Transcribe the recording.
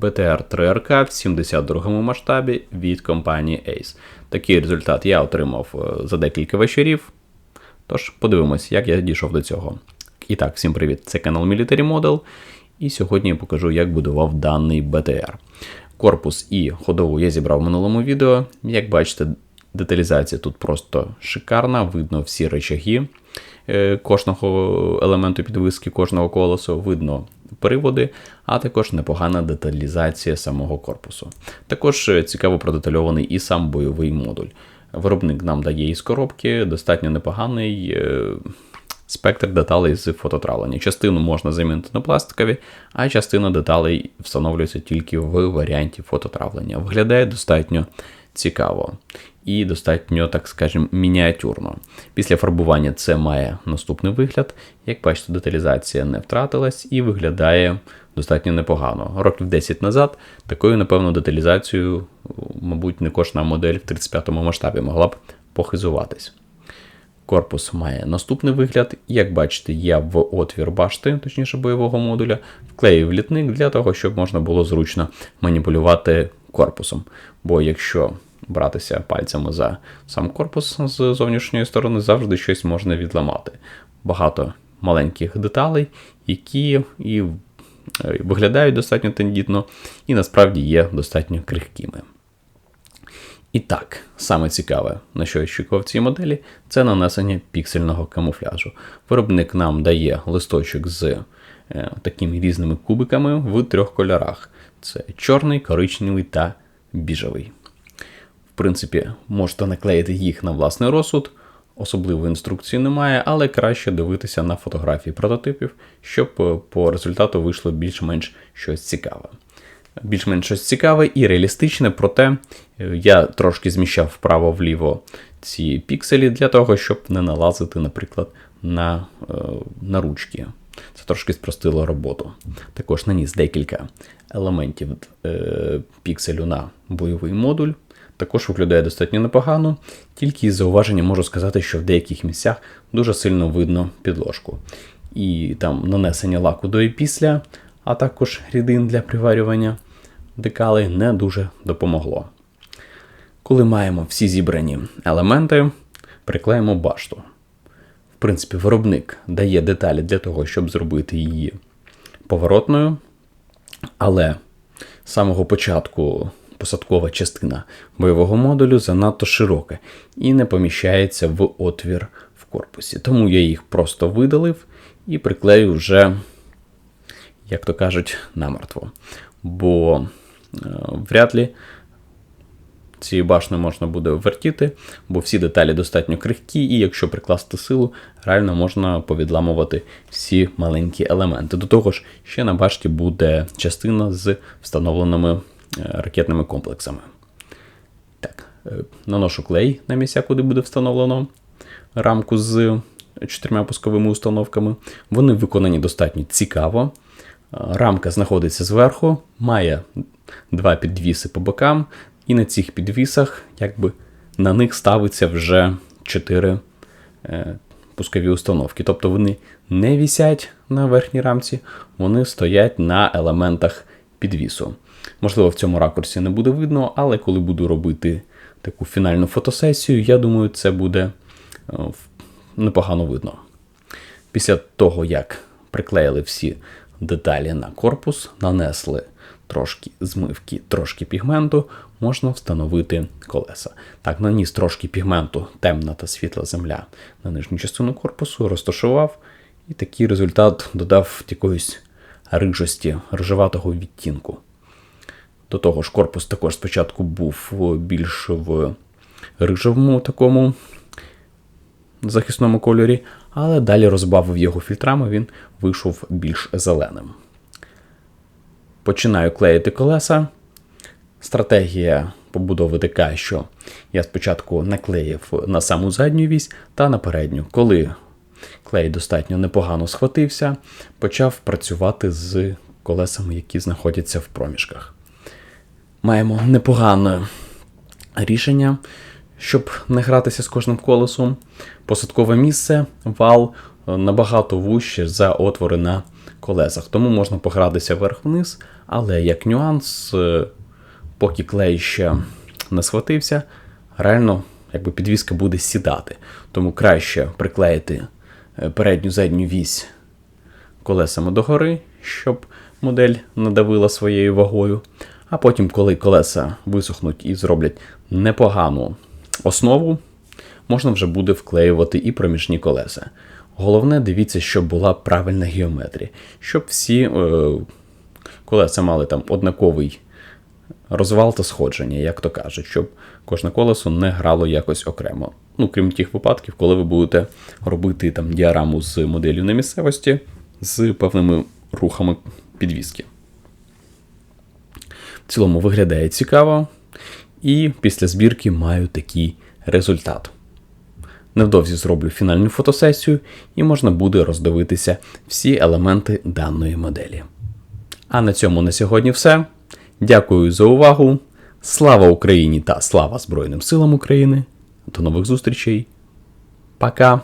BTR 3RK в 72-му масштабі від компанії Ace. Такий результат я отримав е, за декілька вечорів. Тож, подивимось, як я дійшов до цього. І так, всім привіт! Це канал Military Model. І сьогодні я покажу, як будував даний BTR. Корпус і ходову я зібрав в минулому відео. Як бачите, деталізація тут просто шикарна, видно всі речаги е, кожного елементу підвиски, кожного колесу, видно приводи, а також непогана деталізація самого корпусу. Також е, цікаво продетальований і сам бойовий модуль. Виробник нам дає із коробки достатньо непоганий. е, Спектр деталей з фототравлення. Частину можна замінити на пластикові, а частина деталей встановлюється тільки в варіанті фототравлення. Виглядає достатньо цікаво і достатньо, так скажемо, мініатюрно. Після фарбування це має наступний вигляд. Як бачите, деталізація не втратилась і виглядає достатньо непогано. Років 10 назад такою, напевно, деталізацією, мабуть, не кожна модель в 35-му масштабі могла б похизуватись. Корпус має наступний вигляд. Як бачите, я в отвір башти, точніше бойового модуля, вклеїв літник для того, щоб можна було зручно маніпулювати корпусом. Бо якщо братися пальцями за сам корпус з зовнішньої сторони, завжди щось можна відламати. Багато маленьких деталей, які і виглядають достатньо тендітно, і насправді є достатньо крихкими. І так, саме цікаве, на що я очікував в цій моделі, це нанесення піксельного камуфляжу. Виробник нам дає листочок з е, такими різними кубиками в трьох кольорах: це чорний, коричневий та біжевий. Принципі, можете наклеїти їх на власний розсуд. Особливої інструкції немає, але краще дивитися на фотографії прототипів, щоб е, по результату вийшло більш-менш щось цікаве більш-менш щось цікаве і реалістичне, проте е, я трошки зміщав вправо-вліво ці пікселі для того, щоб не налазити, наприклад, на, е, на ручки. Це трошки спростило роботу. Також наніс декілька елементів е, пікселю на бойовий модуль. Також виглядає достатньо непогано, тільки із зауваження можу сказати, що в деяких місцях дуже сильно видно підложку. І там нанесення лаку до і після, а також рідин для приварювання декалей не дуже допомогло. Коли маємо всі зібрані елементи, приклеїмо башту. В принципі, виробник дає деталі для того, щоб зробити її поворотною, але з самого початку посадкова частина бойового модулю занадто широка і не поміщається в отвір в корпусі. Тому я їх просто видалив і приклею вже, як то кажуть, намертво. Бо Е, вряд ли цією башнею можна буде вертіти, бо всі деталі достатньо крихкі, і якщо прикласти силу, реально можна повідламувати всі маленькі елементи. До того ж, ще на башті буде частина з встановленими ракетними комплексами. Так, е, Наношу клей на місця, куди буде встановлено рамку з чотирма пусковими установками. Вони виконані достатньо цікаво. Рамка знаходиться зверху, має два підвіси по бокам, і на цих підвісах, якби на них ставиться вже чотири е, пускові установки. Тобто вони не вісять на верхній рамці, вони стоять на елементах підвісу. Можливо, в цьому ракурсі не буде видно, але коли буду робити таку фінальну фотосесію, я думаю, це буде е, непогано видно. Після того, як приклеїли всі деталі на корпус, нанесли трошки змивки, трошки пігменту, можна встановити колеса. Так, наніс трошки пігменту, темна та світла земля на нижню частину корпусу, розташував, і такий результат додав якоїсь рижості, рижеватого відтінку. До того ж, корпус також спочатку був більш в рижевому такому захисному кольорі, але далі розбавив його фільтрами, він вийшов більш зеленим. Починаю клеїти колеса. Стратегія побудови така, що я спочатку наклеїв на саму задню вісь та на передню. Коли клей достатньо непогано схватився, почав працювати з колесами, які знаходяться в проміжках. Маємо непогане рішення, щоб не гратися з кожним колесом. Посадкове місце, вал е, набагато вужче за отвори на колесах. Тому можна погратися вверх-вниз, але як нюанс, е, поки клей ще не схватився, реально якби підвіска буде сідати. Тому краще приклеїти е, передню задню вісь колесами догори, щоб модель надавила своєю вагою. А потім, коли колеса висохнуть і зроблять непогану основу, можна вже буде вклеювати і проміжні колеса. Головне, дивіться, щоб була правильна геометрія, щоб всі е, колеса мали там однаковий розвал та сходження, як то кажуть, щоб кожне колесо не грало якось окремо. Ну, крім тих випадків, коли ви будете робити там діараму з моделлю на місцевості з певними рухами підвіски. В цілому виглядає цікаво, і після збірки маю такий результат. Невдовзі зроблю фінальну фотосесію, і можна буде роздивитися всі елементи даної моделі. А на цьому на сьогодні все. Дякую за увагу. Слава Україні та слава Збройним силам України. До нових зустрічей. Пока!